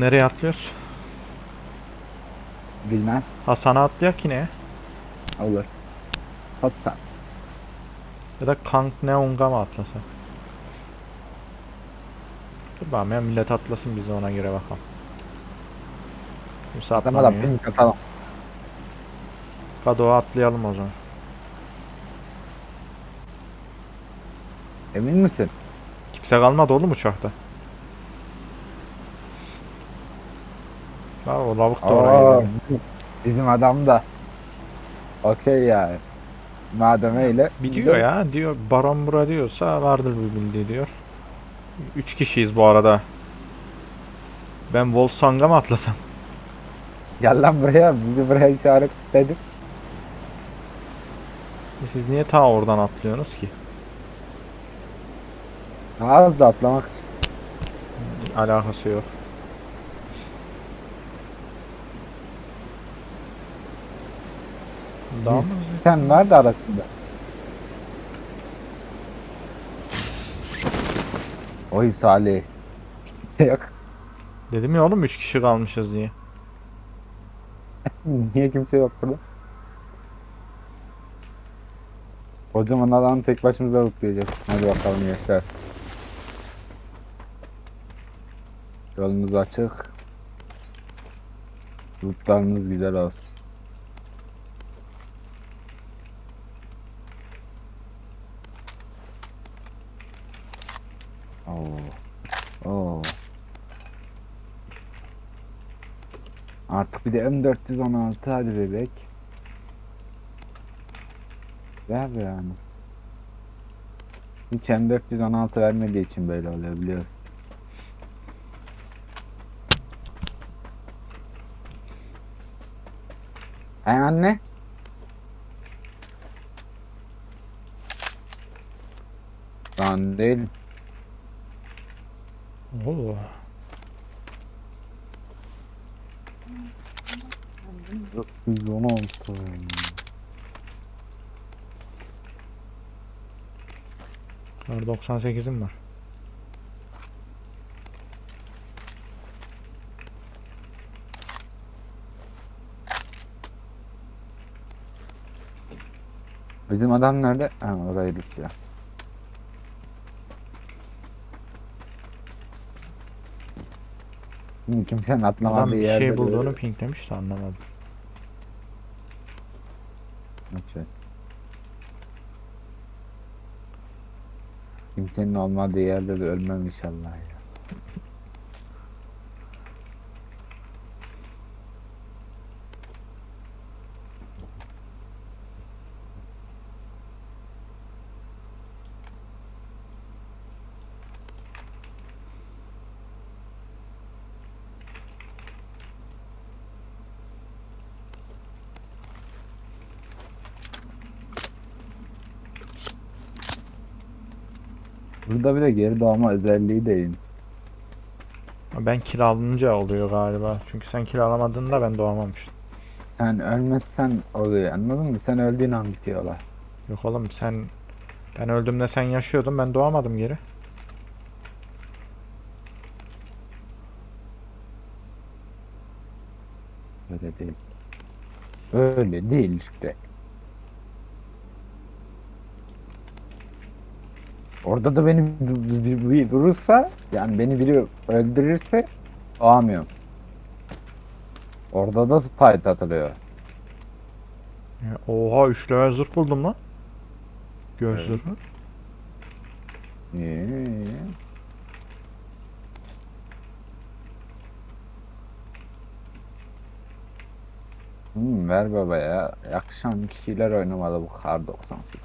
nereye atlıyoruz? Bilmem. Hasan'a atlayak yine. Olur. Hasan. Ya da Kank Neonga mı atlasak? Dur bakalım ya millet atlasın biz de ona göre bakalım. Kimse Adama da atlamıyor. pink atalım. Kado'a atlayalım o zaman. Emin misin? Kimse kalmadı oğlum uçakta. Ha o lavuk da oraya Aa, gidiyor. bizim, bizim adam da. Okey yani. Madem öyle. Biliyor ya diyor Baron bura diyorsa vardır bir bildiği diyor. Üç kişiyiz bu arada. Ben Wolfsang'a mı atlasam? Gel lan buraya. Bizi buraya işaret dedik. Siz niye ta oradan atlıyorsunuz ki? Daha hızlı atlamak için. Alakası yok. Daha mı? Sen var da arasında. Oy Salih. Kimse yok. Dedim ya oğlum 3 kişi kalmışız diye. Niye kimse yok burada? Kocaman alanı tek başımıza lootlayacağız. Hadi bakalım gençler. Yolumuz açık. Lootlarımız güzel olsun. Oo. Oo. Artık bir de M416 hadi bebek. Ver yani. Hiç M416 vermediği için böyle oluyor biliyorsun. He anne? Ben değil. Oo. Biz 16. Var 98'im var. Bizim adam nerede? Ha orayı. Şimdi kimsenin atlamadığı Adam bir yerde şey bulduğunu böyle- pinklemiş de anlamadım. Okey. Kimsenin olmadığı yerde de ölmem inşallah ya. Burada bile geri doğma özelliği değil. Ben kiralanınca oluyor galiba. Çünkü sen kiralamadığında ben doğamamıştım. Sen ölmezsen oluyor anladın mı? Sen öldüğün an bitiyorlar. Yok oğlum sen ben öldüğümde sen yaşıyordun ben doğamadım geri. Öyle değil. Öyle değil işte. Orada da beni bir- bir- bir vurursa yani beni biri öldürürse doğamıyorum. Orada da spite atılıyor. Ya, Oha 3 level zırh buldum lan. Göz Evet. zırhı. İyi. Hmm, ver baba ya. Yakışan kişiler oynamalı bu kar 98.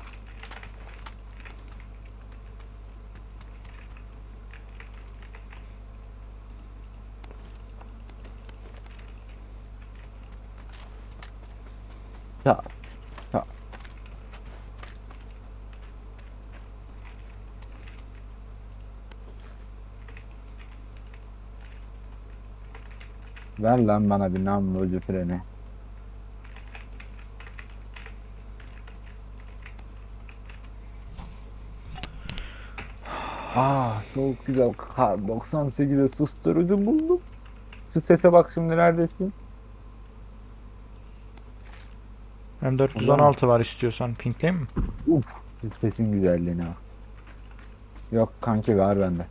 Ya. Ya. Ver lan bana bir namlucu freni. Aa çok güzel kar 98'e susturucu buldum. Şu sese bak şimdi neredesin? M416 var istiyorsan pinkleyeyim mi? Uf, sesin güzelliğine bak. Yok kanki var bende.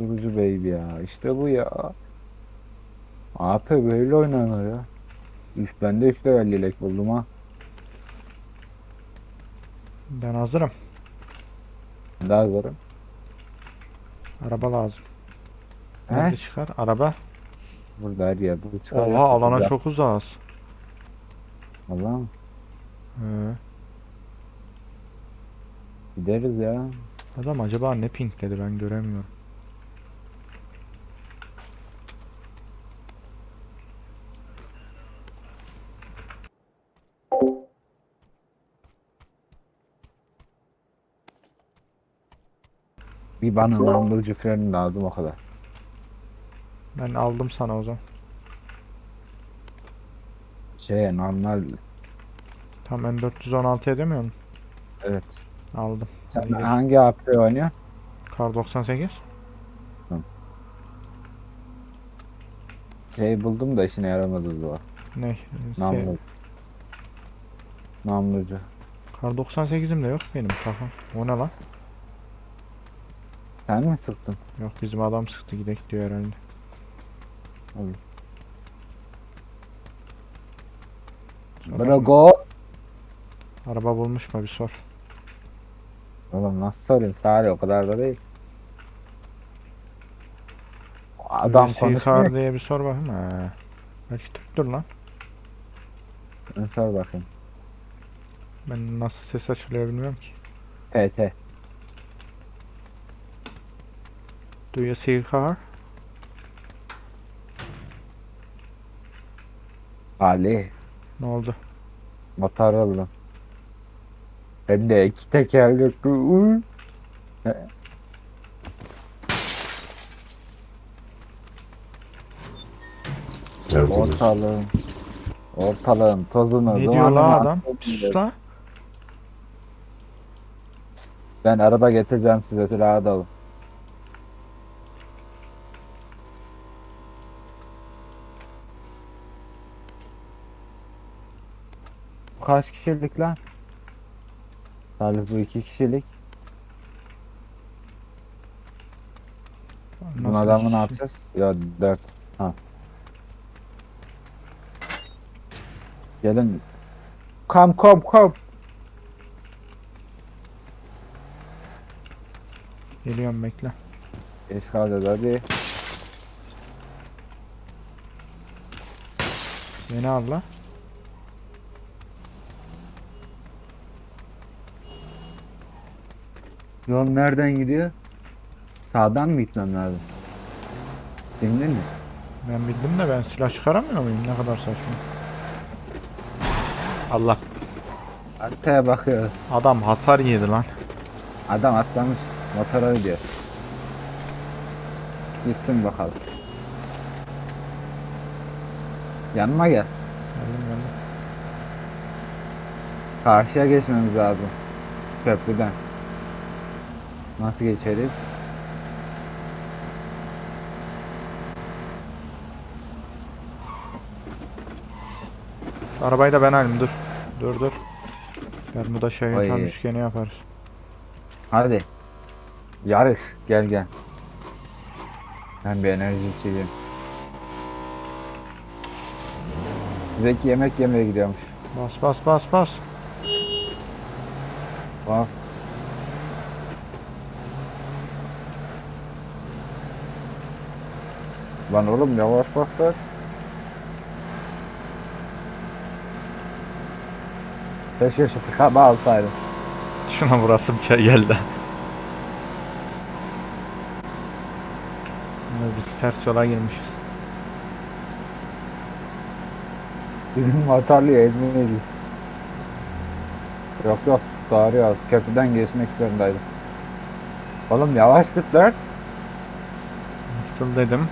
Usturucu baby ya. İşte bu ya. AP böyle oynanır ya. Üf ben de 3 level yelek buldum ha. Ben hazırım. Daha varım. Araba lazım. He? Nerede çıkar? Araba. Burada her yerde çıkar. Oha alana çok uzağız. Allah'ım He. gideriz ya. Adam acaba ne pinkledi ben göremiyorum. Bir bana namlucu freni lazım o kadar. Ben aldım sana o zaman. Şey normal Tam M416'ya demiyor musun? evet. Aldım. Sen gidelim. hangi AP oynuyorsun? Kar 98. Şey buldum da işine yaramaz o zaman. Ne? Namlu. Se- Namlucu. Kar 98'im de yok benim takım. O ne lan? Sen mi sıktın? Yok bizim adam sıktı gidek diyor herhalde. Sonra Brago. Araba bulmuş mu bir sor. Oğlum nasıl soruyorsun? Salih o kadar da değil. Adam Hulusi konuşmuyor. Diye bir sor bakayım. He. Belki Türktür lan. ki. Sor bakayım. Ben nasıl ses açılıyor bilmiyorum ki. PT. Do you see car? Ali. Ne oldu? Motor oldum. Hem de iki tekerlekli. Uy. Ortalığın. Ortalığın tozunu. Ne diyor la adam? Bir sus la. Ben araba getireceğim size silahı da Kaç kişilik lan? Salih bu iki kişilik. Bizim Nasıl adamı ne yapacağız? Ya dört. Ha. Gelin. Come come come. Geliyorum bekle. Geç kalacağız hadi. Beni al la. Yol nereden gidiyor? Sağdan mı gitmem lazım? Bildin mi? Ben bildim de ben silah çıkaramıyor muyum? Ne kadar saçma. Allah. Arkaya bakıyor. Adam hasar yedi lan. Adam atlamış. Motora gidiyor. Gitsin bakalım. Yanıma gel. Geldim geldim. Karşıya geçmemiz lazım. Köprüden. Nasıl geçeriz? Arabayı da ben alayım dur. Dur dur. Bermuda şeytan Vay. üçgeni yaparız. Hadi. Yarış. Gel gel. Ben bir enerji içeceğim. Zeki yemek yemeye gidiyormuş. Bas bas bas bas. Bas. Lan oğlum yavaş bas lan. Keşke şu pikabı alsaydım. Şuna vurasım geldi. Ya Biz ters yola girmişiz. Bizim motorluyu ezmeyiz. Yok yok doğru yol. Köprüden geçmek zorundaydım. Oğlum yavaş git lan. Tıl dedim.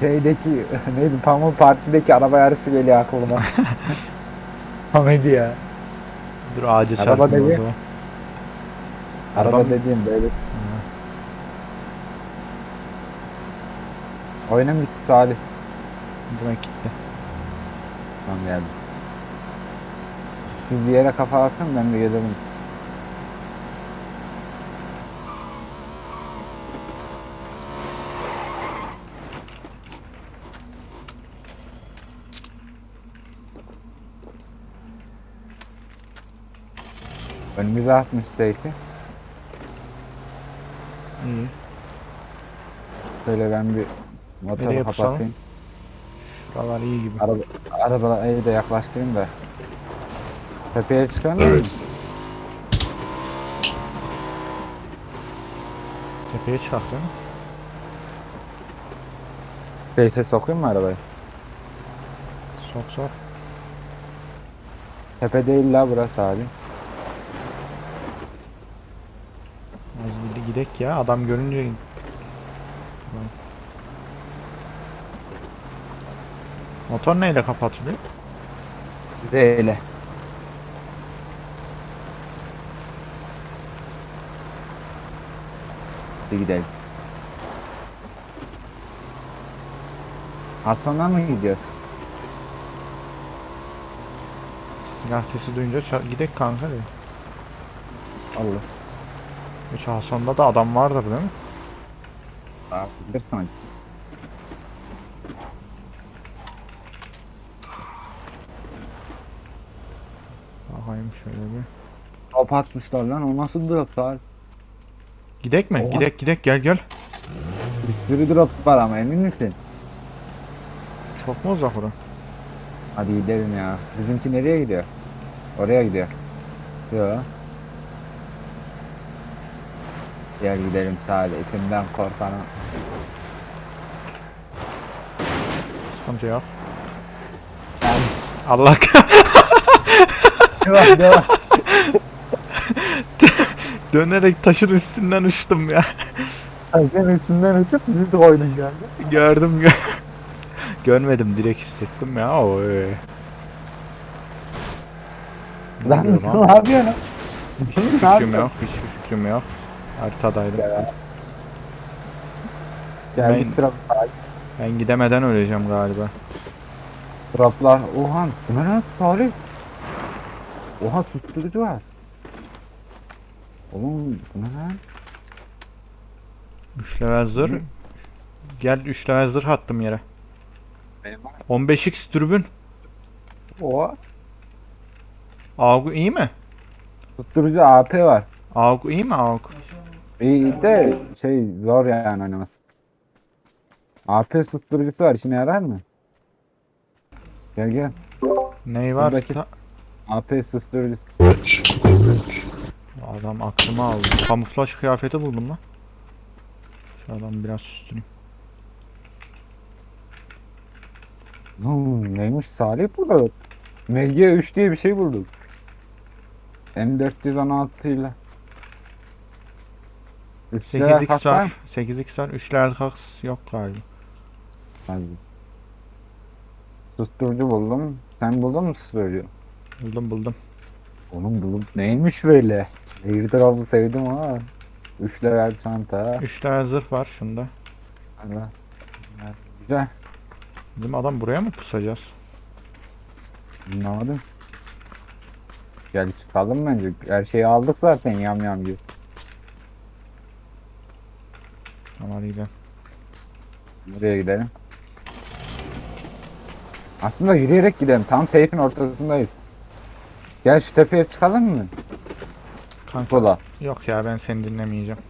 Şeydeki neydi Pamuk Parti'deki araba yarışı geliyor aklıma. Komedi ya. Dur ağacı Araba çarptım o dedi. zaman. Araba Adam- dediğim böyle. Oyunum bitti Salih. Demek gitti. Tamam geldim. Siz bir yere kafa atın ben de gelirim. Önümüze atmış safe'i. İyi. Şöyle ben bir motoru Nereye pusalım? kapatayım. Şuralar iyi gibi. Araba, arabayı da yaklaştırayım da. Tepeye çıkamıyor muyum? Tepeye çıkart değil mi? Safe'e sokayım mı arabayı? Sok sok. Tepe değil la burası abi. Gidek ya. Adam görünce Motor neyle kapatılıyor? Z ile. Hadi gidelim. Hasan'a mı gidiyoruz? Silah sesi duyunca gidek kanka diyor. Allah. Hiç Hasan'da da adam vardır değil mi? Bir sanki. Bakayım şöyle bir. Top atmışlar lan o nasıl drop var? Gidek mi? Oha. Gidek gidek gel gel. Bir sürü drop var ama emin misin? Çok mu uzak orası? Hadi gidelim ya. Bizimki nereye gidiyor? Oraya gidiyor. Yo. Gel gidelim sadece. İpimden korkanım. Sıkıntı yok. Allah Devam devam. Dönerek taşın üstünden uçtum ya. Sen üstünden uçup düz koydun geldi. Gördüm gö Görmedim direkt hissettim ya. Oy. Lan ne yapıyorsun? Hiçbir fikrim yok. Hiçbir fikrim yok. Haritadaydım. Geldik Ben- drop. Ben gidemeden öleceğim galiba. Droplar. Oha. Ne lan? Tarih. Oha susturucu var. Oğlum bu ne lan? 3 level zırh. Gel 3 level zırh attım yere. Benim var. 15x tribün. Oha. Augu iyi mi? Susturucu AP var. Augu iyi mi Augu? İyi de şey zor yani oynaması. AP susturucusu var işine yarar mı? Gel gel. Ney var? Buradaki- Ta- AP susturucusu. Adam aklıma aldı. Kamuflaj kıyafeti buldum lan. Şu adam biraz üstünü. Hmm, neymiş Salih burada? MG3 diye bir şey bulduk. M416 ile. 3 level 8x kasar var. mı? 8x var. 3 level kaks yok galiba. Hadi. Susturucu buldum. Sen buldun mu susturucu? Buldum buldum. Onun buldum. Neymiş böyle? Airdrop'u sevdim ha. 3 level çanta. 3 level zırh var şunda. Allah. Güzel. Bizim adam buraya mı pusacağız? Anlamadım. Gel çıkalım bence. Her şeyi aldık zaten yam yam gibi. Tamam hadi gidelim. Nereye gidelim? Aslında yürüyerek gidelim. Tam seyfin ortasındayız. Gel şu tepeye çıkalım mı? Kanka Kola. yok ya ben seni dinlemeyeceğim.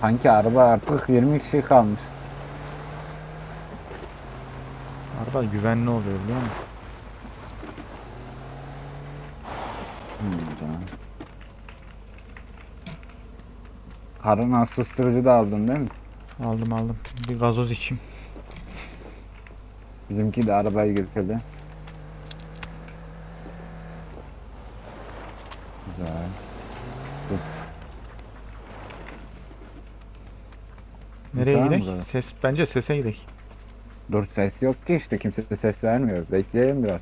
Sanki araba artık 20 kişi kalmış. Araba güvenli oluyor biliyor musun? Hmm, Karına susturucu da aldın değil mi? Aldım aldım. Bir gazoz içeyim. Bizimki de arabayı getirdi. Güzel. Dur. Nereye Güzel gidelim? Ses bence sese gidelim. Dur ses yok ki işte kimse de ses vermiyor. Bekleyelim biraz.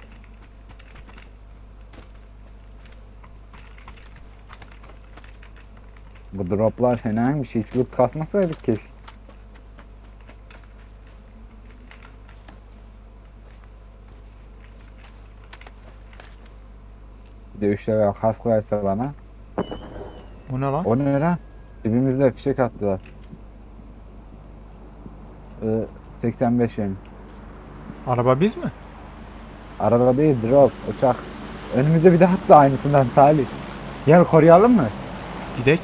Bu droplar fenaymış. Hiç loot kasmasaydık keşke. Bir de 3 level kask verse bana. O ne lan? O ne lan? Dibimizde fişek attılar. Ee, 85 yön. Araba biz mi? Araba değil drop uçak. Önümüzde bir de hatta aynısından Salih. Gel koruyalım mı? Gidek.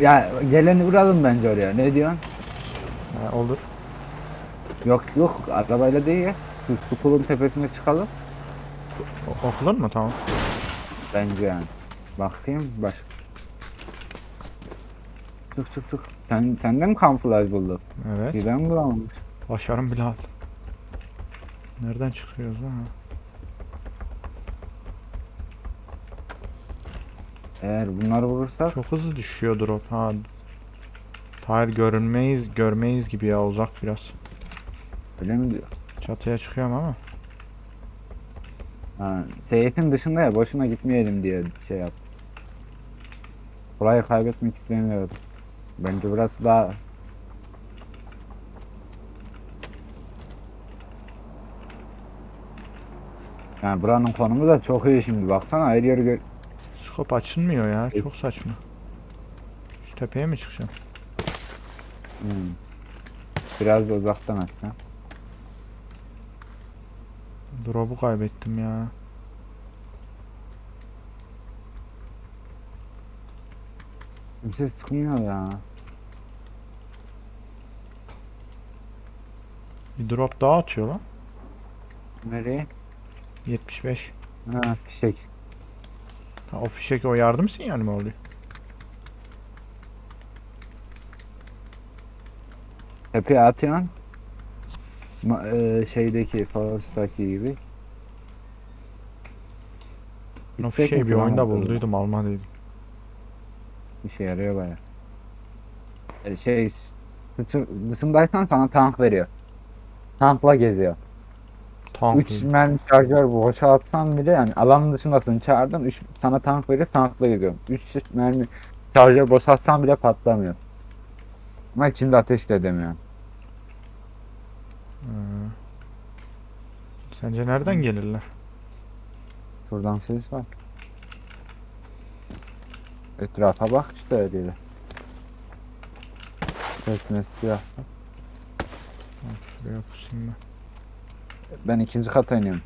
Ya geleni vuralım bence oraya. Ne diyorsun? Ha, olur. Yok yok arabayla değil ya. Şu Sukul'un tepesine çıkalım. O- okulur mu? Tamam. Bence yani. Bakayım baş. Çık çık çık. Sen, senden mi kamuflaj bulduk? Evet. Bir ben bulamamış. Başarım bile aldım. Nereden çıkıyoruz lan? Eğer bunları vurursak Çok hızlı düşüyor drop. Ha. Hayır görünmeyiz, görmeyiz gibi ya uzak biraz. öyle mi diyor? Çatıya çıkıyorum ama. Ha, seyfin dışında ya boşuna gitmeyelim diye şey yap. Burayı kaybetmek istemiyorum. Bence burası daha Yani buranın konumu da çok iyi şimdi. Baksana her yeri gö- Skop açılmıyor ya. Çok saçma. Şu tepeye mi çıkacağım? Hmm. Biraz da uzaktan hatta. Drop'u kaybettim ya. Kimse sıkmıyor ya. Bir drop daha atıyor lan. Nereye? 75. Ha fişek. Ha, o fişek o yardım sinyali mi oluyor? Tepeye atıyorsun. Ma- e, şeydeki Forest'taki gibi. O Tek fişeği mi bir oyunda kullanmak bulduydum almadıydım. İşe yarıyor baya. E, şey dışı- dışındaysan sana tank veriyor. Tankla geziyor. Tank. 3 mermi şarjör boşa atsan bile yani alanın dışındasın çağırdın 3 sana tank veriyor tankla geziyor. 3 mermi şarjör boşa atsan bile patlamıyor. Ama içinde ateş de edemiyor. Ha. Sence nereden gelirler? Şuradan ses var. Etrafa bak işte öyle. Ses mesli yap. Şuraya pusayım ben. Ben ikinci kata iniyorum.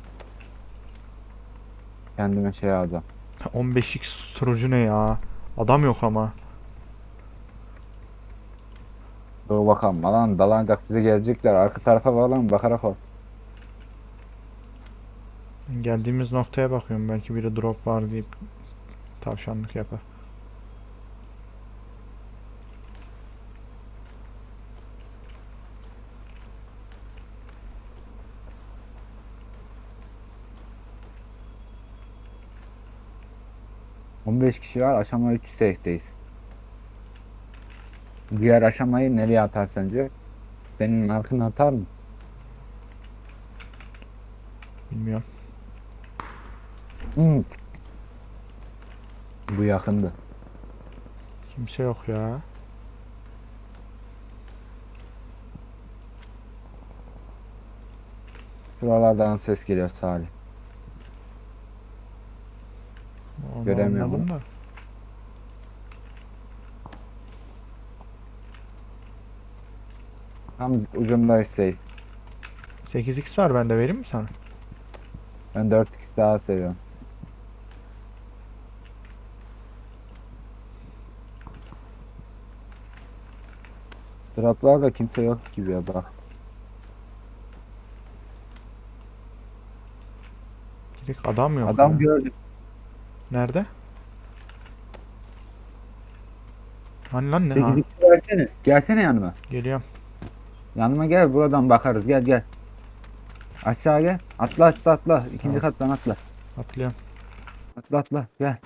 Kendime şey alacağım. 15x susturucu ne ya? Adam yok ama. Dur bakalım alan dalanacak bize gelecekler. Arka tarafa falan bakarak ol. Geldiğimiz noktaya bakıyorum. Belki biri drop var deyip tavşanlık yapar. Hı. 15 kişi var aşama 3 safe'deyiz. Diğer aşamayı nereye atar sence? Senin markını atar mı? Bilmiyorum. Hı. Bu yakındı. Kimse yok ya. Şuralardan ses geliyor Salih. Onu Göremiyorum. anladım da. Tam ucundayız safe. 8x var bende vereyim mi sana? Ben 4x daha seviyorum. Droplarda kimse yok gibi ya bak. Direkt adam yok Adam ya. gördüm. Nerede? Hani lan ne? Ha, 8x versene. Gelsene yanıma. geliyorum. Yanıma gel buradan bakarız gel gel. Aşağı gel. Atla atla atla. İkinci Tamam. kattan atla. Atlıyorum. Atla atla gel.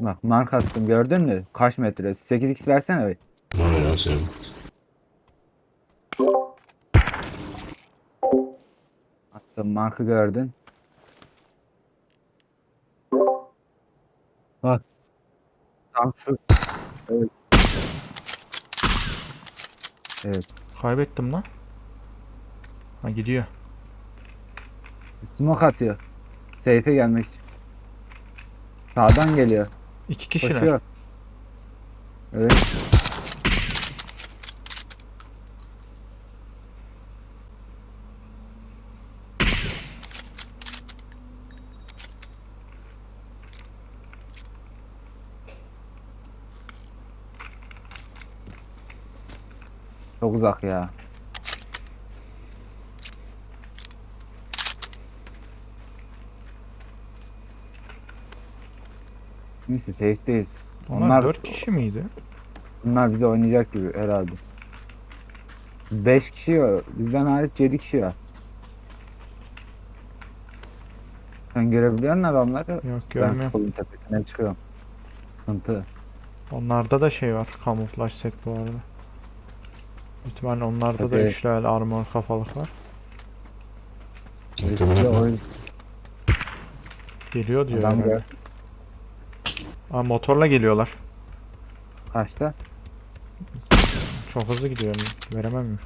Bak mark attım gördün mü? Kaç metre? 8x versene be. Aynen sen. Attım markı gördün. Şu. Evet. Evet. Kaybettim lan. Ha gidiyor. Smoke atıyor. Seyfe gelmek için. Sağdan geliyor. İki kişiler. Koşuyor. Evet. Çok uzak ya. Neyse safe'deyiz. Onlar, Onlar, dört kişi miydi? bunlar bize oynayacak gibi herhalde. 5 kişi var. Bizden hariç 7 kişi var. Sen görebiliyor musun adamları? Yok Ben görmüyorum. Skull'un tepesine çıkıyorum. Sıkıntı. Onlarda da şey var. Kamuflaj set bu arada. İhtimalle onlarda da Tabii. 3 level armor kafalık var. Muhtemelen. oyun. Geliyor diyor. Adam. Aa, motorla geliyorlar. Kaçta? Çok hızlı gidiyor. Veremem mi?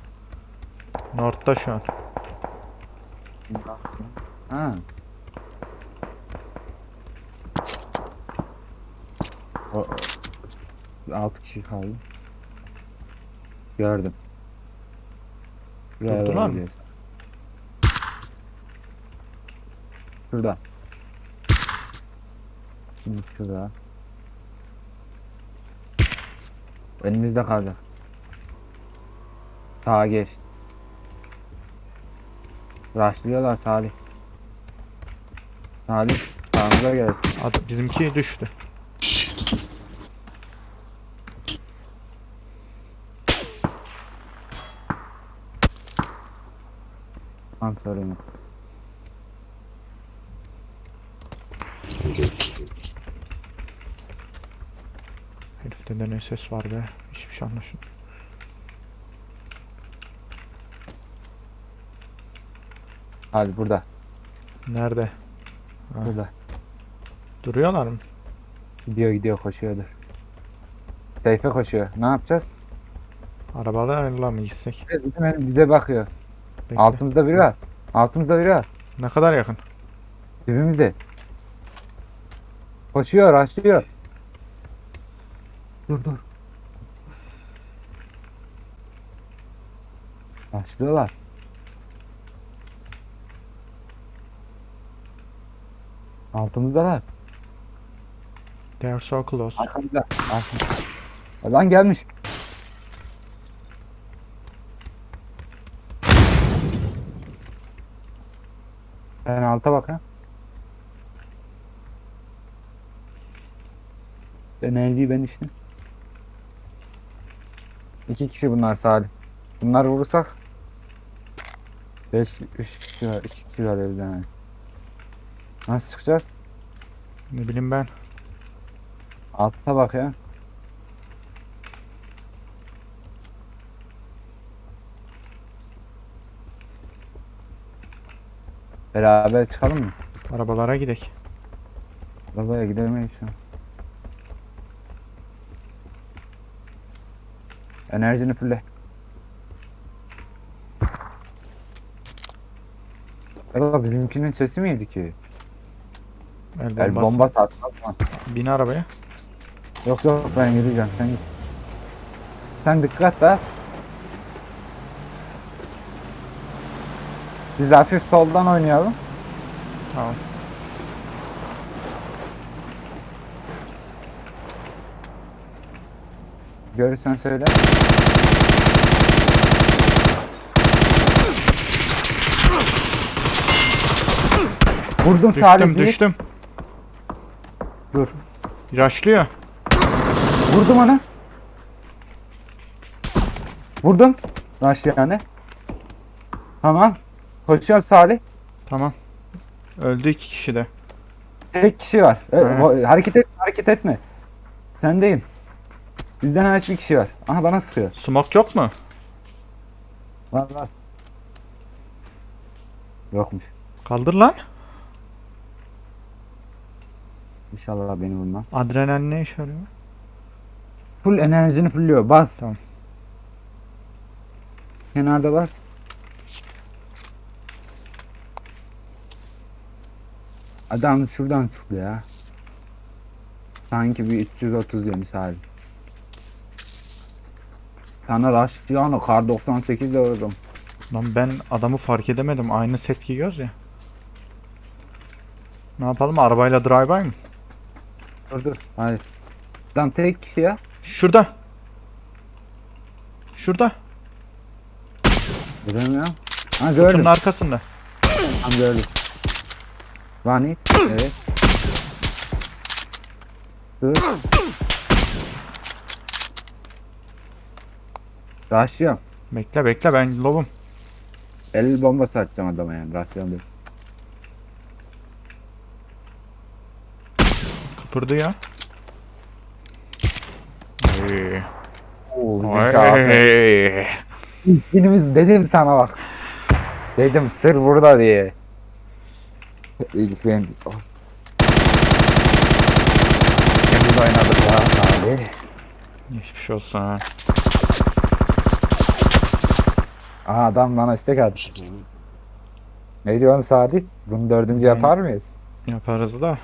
North'ta şu an. Ha. O. 6 kişi kaldı. Gördüm. Durdular mı? Şurada. Şimdi şurada. Önümüzde kaldı. Sağa geç. Rushlıyorlar Salih. Salih sağımıza gel. Ad- bizimki düştü. Tam sorun yok. Herifte de ne ses var be. Hiçbir şey anlaşılmıyor. Hadi burada. Nerede? Ha. Burada. Duruyorlar mı? Gidiyor gidiyor koşuyordur. Seyfe koşuyor. Ne yapacağız? Arabalarla mı gitsek? Bize, elim bize bakıyor. Bekle. Altımızda biri var. Altımızda biri var. Ne kadar yakın? Dibimizde. Koşuyor, açlıyor. Dur dur. Açlıyorlar. Altımızdalar. They are so close. Arkamızda. Arkamızda. Adam gelmiş. Ben alta bak ha. Enerjiyi ben içtim. İki kişi bunlar Salih. Bunlar vurursak 5 3 kişi var, 2 kişi var evde yani. Nasıl çıkacağız? Ne bileyim ben. Altta bak ya. Beraber çıkalım mı? Arabalara gidek. Arabaya gidemeyiz şu an. Enerjini fülle. Acaba bizimkinin sesi miydi ki? El El bombası. bomba satmaz mı? Bin arabaya. Yok yok ben gideceğim sen git. Sen dikkat da. Biz hafif soldan oynayalım. Tamam. Görürsen söyle. Vurdum Düştüm bir. düştüm. Dur. Yaşlıyor. Vurdum onu. Vurdum. Rush yani. Tamam. Koşuyor Salih. Tamam. Öldü iki kişi de. Tek kişi var. E, o- hareket etme, hareket etme. Sendeyim. Bizden hariç bir kişi var. Aha bana sıkıyor. Smoke yok mu? Var var. Yokmuş. Kaldır lan. İnşallah beni vurmaz. Adrenalin ne işe yarıyor? full enerjini fulluyor. Bas. Tamam. Kenarda bas. Adam şuradan sıktı ya. Sanki bir 330 demiş abi. Sana rush diyor kar 98 gördüm. Lan ben adamı fark edemedim. Aynı set giyiyoruz ya. Ne yapalım? Arabayla drive-by mı? Dur dur. Hayır. Adam tek kişi ya. Şurada. Şurada. Göremiyorum. Ha Kutunun gördüm. arkasında. Tam gördüm. Vani. Evet. Dur. Rushlıyorum. Bekle bekle ben lobum. El bombası atacağım adama yani. Rushlıyorum değil. Kıpırdı ya. Ee, Oo, dedim sana bak. Dedim sır burada diye. İlk ben... Oh. Temiz oynadık ya abi. Geçmiş olsun ha. Aa adam bana istek atmış. Ne diyorsun Salih? Bunu dördüncü yapar mıyız? Yaparız da.